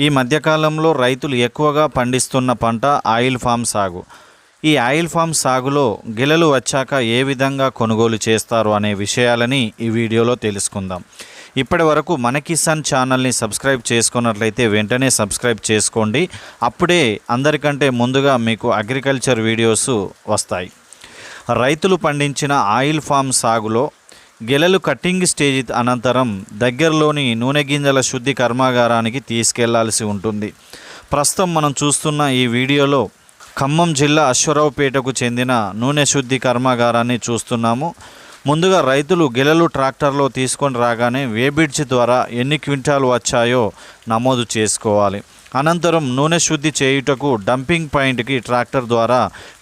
ఈ మధ్యకాలంలో రైతులు ఎక్కువగా పండిస్తున్న పంట ఆయిల్ ఫామ్ సాగు. ఈ ఆయిల్ ఫామ్ సాగులో గిలలు వచ్చాక ఏ విధంగా కొనుగోలు చేస్తారు అనే విషయాలని ఈ వీడియోలో తెలుసుకుందాం. ఇప్పటి వరకు మన కిసాన్ ఛానల్ని సబ్స్క్రైబ్ చేసుకున్నట్లయితే వెంటనే సబ్స్క్రైబ్ చేసుకోండి. అప్పుడే అందరికంటే ముందుగా మీకు అగ్రికల్చర్ వీడియోస్ వస్తాయి. రైతులు పండించిన ఆయిల్ ఫామ్ సాగులో గెలలు కట్టింగ్ స్టేజ్ అనంతరం దగ్గరలోని నూనె గింజల శుద్ధి కర్మాగారానికి తీసుకెళ్ళాల్సి ఉంటుంది. ప్రస్తుతం మనం చూస్తున్న ఈ వీడియోలో ఖమ్మం జిల్లా అశ్వరావుపేటకు చెందిన నూనె శుద్ధి కర్మాగారాన్ని చూస్తున్నాము. ముందుగా రైతులు గెలలు ట్రాక్టర్లో తీసుకొని రాగానే వేబిడ్జ్ ద్వారా ఎన్ని క్వింటాలు వచ్చాయో నమోదు చేసుకోవాలి. అనంతరం నూనె శుద్ధి చేయుటకు డంపింగ్ పాయింట్కి ట్రాక్టర్ ద్వారా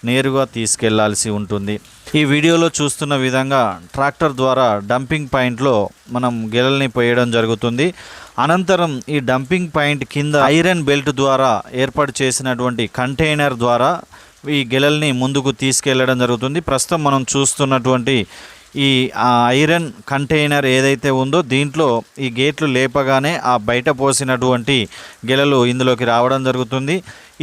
నేరుగా తీసుకెళ్ళాల్సి ఉంటుంది. ఈ వీడియోలో చూస్తున్న విధంగా ట్రాక్టర్ ద్వారా డంపింగ్ పాయింట్లో మనం గెలల్ని పోయడం జరుగుతుంది. అనంతరం ఈ డంపింగ్ పాయింట్ కింద ఐరన్ బెల్ట్ ద్వారా ఏర్పాటు చేసినటువంటి కంటైనర్ ద్వారా ఈ గెలల్ని ముందుకు తీసుకెళ్ళడం జరుగుతుంది. ప్రస్తుతం మనం చూస్తున్నటువంటి ఈ ఐరన్ కంటైనర్ ఏదైతే ఉందో దీంట్లో ఈ గేట్లు లేపగానే ఆ బయట పోసినటువంటి గెలలు ఇందులోకి రావడం జరుగుతుంది.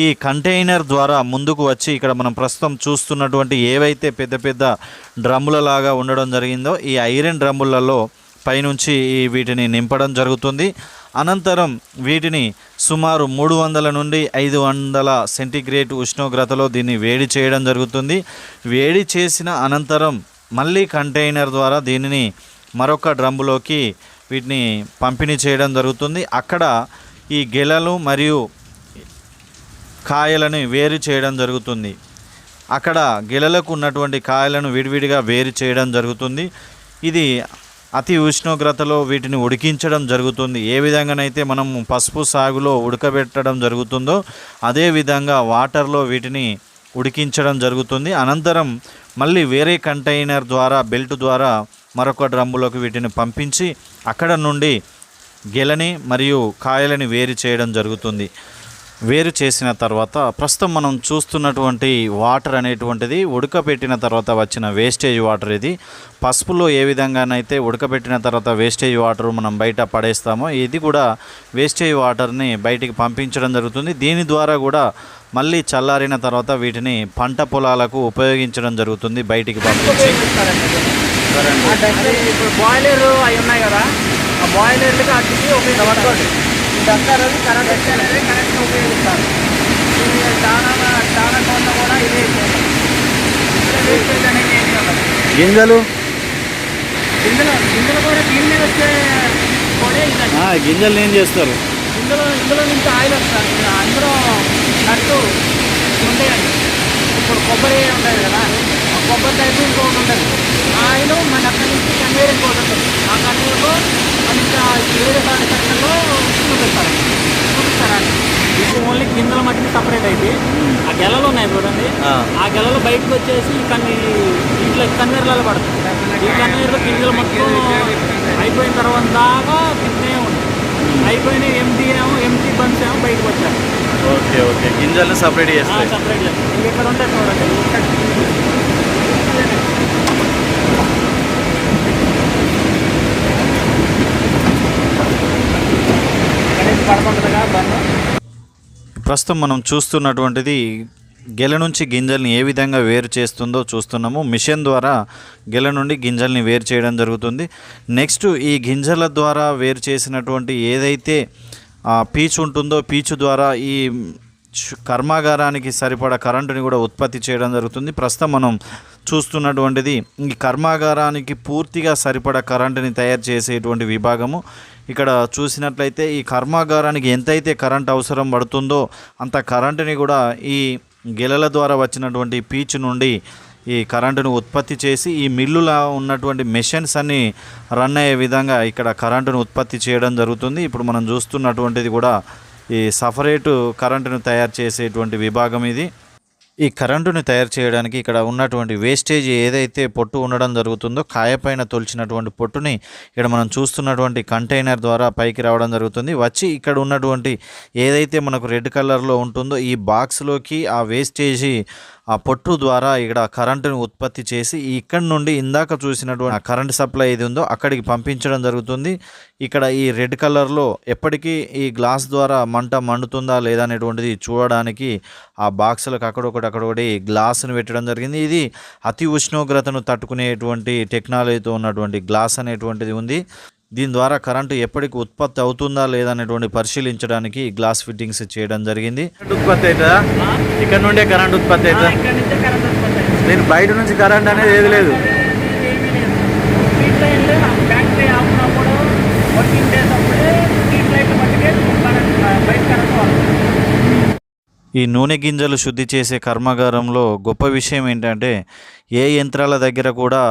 ఈ కంటైనర్ ద్వారా ముందుకు వచ్చి ఇక్కడ మనం ప్రస్తుతం చూస్తున్నటువంటి ఏవైతే పెద్ద పెద్ద డ్రమ్ముల లాగా ఉండడం జరిగిందో ఈ ఐరన్ డ్రమ్ములలో పైనుంచి ఈ వీటిని నింపడం జరుగుతుంది. అనంతరం వీటిని సుమారు మూడు వందల నుండి ఐదు వందల సెంటీగ్రేడ్ ఉష్ణోగ్రతలో దీన్ని వేడి చేయడం జరుగుతుంది. వేడి చేసిన అనంతరం మళ్ళీ కంటైనర్ ద్వారా దీనిని మరొక డ్రమ్ములోకి వీటిని పంపిణీ చేయడం జరుగుతుంది. అక్కడ ఈ గెలలు మరియు కాయలను వేరు చేయడం జరుగుతుంది. అక్కడ గెలలకు ఉన్నటువంటి కాయలను విడివిడిగా వేరు చేయడం జరుగుతుంది. ఇది అతి ఉష్ణోగ్రతలో వీటిని ఉడికించడం జరుగుతుంది. ఏ విధంగానైతే మనం పసుపు సాగులో ఉడకబెట్టడం జరుగుతుందో అదే విధంగా వాటర్లో వీటిని ఉడికించడం జరుగుతుంది. అనంతరం మళ్ళీ వేరే కంటైనర్ ద్వారా బెల్ట్ ద్వారా మరొక డ్రమ్ములోకి వీటిని పంపించి అక్కడ నుండి గెలని మరియు కాయలని వేరు చేయడం జరుగుతుంది. వేరు చేసిన తర్వాత ప్రస్తుతం మనం చూస్తున్నటువంటి వాటర్ అనేటువంటిది ఉడకబెట్టిన తర్వాత వచ్చిన వేస్టేజ్ వాటర్ ఇది. పసుపులో ఏ విధంగానైతే ఉడకబెట్టిన తర్వాత వేస్టేజ్ వాటర్ మనం బయట పడేస్తామో ఇది కూడా వేస్టేజ్ వాటర్ని బయటికి పంపించడం జరుగుతుంది. దీని ద్వారా కూడా మళ్ళీ చల్లారిన తర్వాత వీటిని పంట పొలాలకు ఉపయోగించడం జరుగుతుంది బయటికి పంపించి. బాయిలర్ అవి ఉన్నాయి కదా ఆ బాయిలర్లకి అట్టికి ఇదంతా రోజు కరెంట్ వచ్చేది కరెంట్ ఉపయోగిస్తారు. చాలా చాలా చోట్ల కూడా ఇదే గింజలు? ఇందులో ఇందులో కూడా దీని మీద వచ్చే గింజలు ఏం చేస్తారు? ఇందులో ఇందులో నుంచి ఆయిల్ అందులో నట్టు ఉంటాయండి. ఇప్పుడు కొబ్బరి ఉంటుంది కదా. ఆ కొబ్బరి టైపు ఇంకొకటి ఉంటుంది. ఆయిల్ మన అక్కడి నుంచి కన్వేర్ ఇంకోటి ఉంటుంది ఆ కన్వేర్లో ఇంకా వేరే కాని సెక్షన్లో చూపిస్తారు. చూపిస్తారండి ఇది ఓన్లీ గింజల మట్టికి సపరేట్ అయితే. ఆ గెలలు ఉన్నాయి చూడండి. ఆ. గెలలు బయటకు వచ్చేసి కన్ని ఇంట్లో కన్వేర్లలో పడుతుంది ఈ కన్వేర్లో గింజలు మొత్తం అయిపోయిన తర్వాత దాకా తింటే ఉంటుంది అయిపోయిన ఎంటీ ఏమో ఎంటీ బన్స్ ఏమో బయటకు వచ్చారు ఓకే ఓకే. గింజలు సపరేట్ చేస్తాయి. సపరేట్ చేస్తారు ఇంక ఇక్కడ ఉంటాయి చూడండి. ప్రస్తుతం మనం చూస్తున్నటువంటిది గెల నుంచి గింజల్ని ఏ విధంగా వేరు చేస్తుందో చూస్తున్నాము. మిషన్ ద్వారా గెల నుండి గింజల్ని వేరు చేయడం జరుగుతుంది. నెక్స్ట్ ఈ గింజల ద్వారా వేరు చేసినటువంటి ఏదైతే పీచు ఉంటుందో పీచు ద్వారా ఈ కర్మాగారానికి సరిపడా కరెంటుని కూడా ఉత్పత్తి చేయడం జరుగుతుంది. ప్రస్తుతం మనం చూస్తున్నటువంటిది ఈ కర్మాగారానికి పూర్తిగా సరిపడా కరెంటుని తయారు చేసేటువంటి విభాగము. ఇక్కడ చూసినట్లయితే ఈ కర్మాగారానికి ఎంతైతే కరెంట్ అవసరం పడుతుందో అంత కరెంటుని కూడా ఈ గెలల ద్వారా వచ్చినటువంటి పీచు నుండి ఈ కరెంటును ఉత్పత్తి చేసి ఈ మిల్లులో ఉన్నటువంటి మెషిన్స్ అన్ని రన్ అయ్యే విధంగా ఇక్కడ కరెంటును ఉత్పత్తి చేయడం జరుగుతుంది. ఇప్పుడు మనం చూస్తున్నటువంటిది కూడా ఈ సపరేటు కరెంటును తయారు చేసేటువంటి విభాగం ఇది. ఈ కరెంటుని తయారు చేయడానికి ఇక్కడ ఉన్నటువంటి వేస్టేజ్ ఏదైతే పొట్టు ఉండడం జరుగుతుందో కాయపైన తొలిచినటువంటి పొట్టుని ఇక్కడ మనం చూస్తున్నటువంటి కంటైనర్ ద్వారా పైకి రావడం జరుగుతుంది. వచ్చి ఇక్కడ ఉన్నటువంటి ఏదైతే మనకు రెడ్ కలర్లో ఉంటుందో ఈ బాక్స్లోకి ఆ వేస్టేజీ ఆ పొట్టు ద్వారా ఇక్కడ కరెంటుని ఉత్పత్తి చేసి ఇక్కడ నుండి ఇందాక చూసినటువంటి కరెంట్ సప్లై ఏది ఉందో అక్కడికి పంపించడం జరుగుతుంది. ఇక్కడ ఈ రెడ్ కలర్లో ఎప్పటికీ ఈ గ్లాస్ ద్వారా మంట మండుతుందా లేదా అనేటువంటిది చూడడానికి ఆ బాక్సులకు అక్కడొకటి అక్కడొకటి గ్లాస్ని పెట్టడం జరిగింది. ఇది అతి ఉష్ణోగ్రతను తట్టుకునేటువంటి టెక్నాలజీతో ఉన్నటువంటి గ్లాస్ అనేటువంటిది ఉంది. దీని ద్వారా కరెంటు ఎప్పటికి ఉత్పత్తి అవుతుందా లేదా అనేటువంటి పరిశీలించడానికి గ్లాస్ ఫిట్టింగ్స్ చేయడం జరిగింది. ఉత్పత్తి అవుతుందా? ఇక్కడ నుండే కరెంట్ ఉత్పత్తి అవుతుందా? ఇక్కడ నుంచే కరెంట్ ఉత్పత్తి అవుతుంది. దీని బయట నుంచి కరెంట్ అనేది ఏది లేదు. వర్కింగ్ డేస్ అప్పుడే స్ట్రీట్ లైట్ బయట కరెంట్ ఈ నూనె గింజలు శుద్ధి చేసే కర్మాగారంలో గొప్ప విషయం ఏంటంటే ఏ యంత్రాల దగ్గర కూడా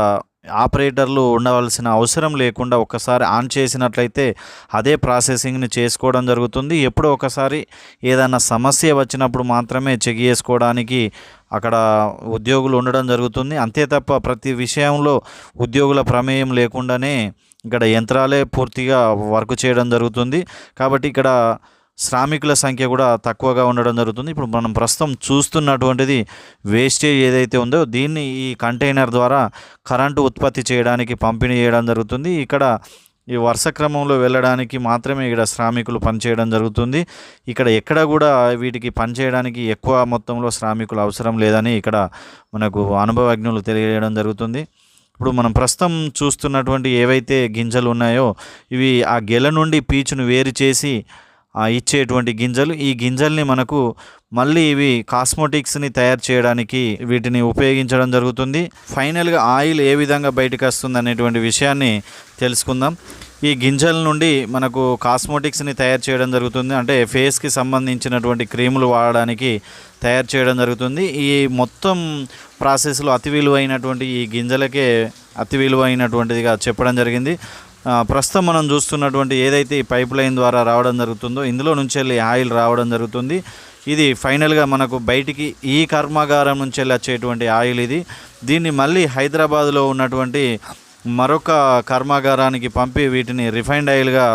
ఆపరేటర్లు ఉండవలసిన అవసరం లేకుండా ఒకసారి ఆన్ చేసినట్లయితే అదే ప్రాసెసింగ్ని చేసుకోవడం జరుగుతుంది. ఎప్పుడో ఒకసారి ఏదైనా సమస్య వచ్చినప్పుడు మాత్రమే చెక్ చేసుకోవడానికి అక్కడ ఉద్యోగులు ఉండడం జరుగుతుంది. అంతే తప్ప ప్రతి విషయంలో ఉద్యోగుల ప్రమేయం లేకుండానే ఇక్కడ యంత్రాలే పూర్తిగా వర్క్ చేయడం జరుగుతుంది. కాబట్టి ఇక్కడ శ్రామికుల సంఖ్య కూడా తక్కువగా ఉండడం జరుగుతుంది. ఇప్పుడు మనం ప్రస్తుతం చూస్తున్నటువంటిది వేస్టేజ్ ఏదైతే ఉందో దీన్ని ఈ కంటైనర్ ద్వారా కరెంటు ఉత్పత్తి చేయడానికి పంపిణీ చేయడం జరుగుతుంది. ఇక్కడ ఈ వరుస క్రమంలో వెళ్ళడానికి మాత్రమే ఇక్కడ శ్రామికులు పనిచేయడం జరుగుతుంది. ఇక్కడ ఎక్కడ కూడా వీటికి పనిచేయడానికి ఎక్కువ మొత్తంలో శ్రామికులు అవసరం లేదని ఇక్కడ మనకు అనుభవజ్ఞులు తెలియజేయడం జరుగుతుంది. ఇప్పుడు మనం ప్రస్తుతం చూస్తున్నటువంటి ఏవైతే గింజలు ఉన్నాయో ఇవి ఆ గెల నుండి పీచును వేరు చేసి ఇచ్చేటువంటి గింజలు. ఈ గింజల్ని మనకు మళ్ళీ ఇవి కాస్మోటిక్స్ని తయారు చేయడానికి వీటిని ఉపయోగించడం జరుగుతుంది. ఫైనల్గా ఆయిల్ ఏ విధంగా బయటకు వస్తుంది అనేటువంటి విషయాన్ని తెలుసుకుందాం. ఈ గింజల నుండి మనకు కాస్మోటిక్స్ని తయారు చేయడం జరుగుతుంది. అంటే ఫేస్కి సంబంధించినటువంటి క్రీములు వాడడానికి తయారు చేయడం జరుగుతుంది. ఈ మొత్తం ప్రాసెస్లో అతి విలువైనటువంటి ఈ గింజలకే అతి విలువైనటువంటిదిగా చెప్పడం జరిగింది. ప్రస్తుతం మనం చూస్తున్నటువంటి ఏదైతే ఈ పైప్ లైన్ ద్వారా రావడం జరుగుతుందో ఇందులో నుంచి వెళ్ళి ఆయిల్ రావడం జరుగుతుంది. ఇది ఫైనల్గా మనకు బయటికి ఈ కర్మాగారం నుంచి వెళ్ళి వచ్చేటువంటి ఆయిల్ ఇది. దీన్ని మళ్ళీ హైదరాబాద్లో ఉన్నటువంటి మరొక కర్మాగారానికి పంపి వీటిని రిఫైండ్ ఆయిల్గా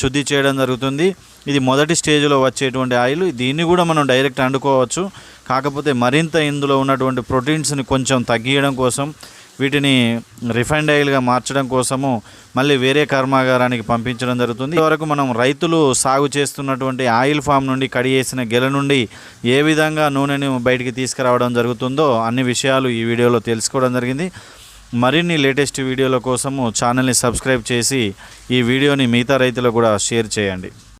శుద్ధి చేయడం జరుగుతుంది. ఇది మొదటి స్టేజ్లో వచ్చేటువంటి ఆయిల్. దీన్ని కూడా మనం డైరెక్ట్ అండుకోవచ్చు. కాకపోతే మరింత ఇందులో ఉన్నటువంటి ప్రోటీన్స్ని కొంచెం తగ్గియడం కోసం వీటిని రిఫైండ్ ఆయిల్గా మార్చడం కోసము మళ్ళీ వేరే కర్మాగారానికి పంపించడం జరుగుతుంది. ఇంతవరకు మనం రైతులు సాగు చేస్తున్నటువంటి ఆయిల్ ఫామ్ నుండి కడిగేసిన గెల నుండి ఏ విధంగా నూనెని బయటికి తీసుకురావడం జరుగుతుందో అన్ని విషయాలు ఈ వీడియోలో తెలుసుకోవడం జరిగింది. మరిన్ని లేటెస్ట్ వీడియోల కోసము ఛానల్ని సబ్స్క్రైబ్ చేసి ఈ వీడియోని మిగతా రైతులకు కూడా షేర్ చేయండి.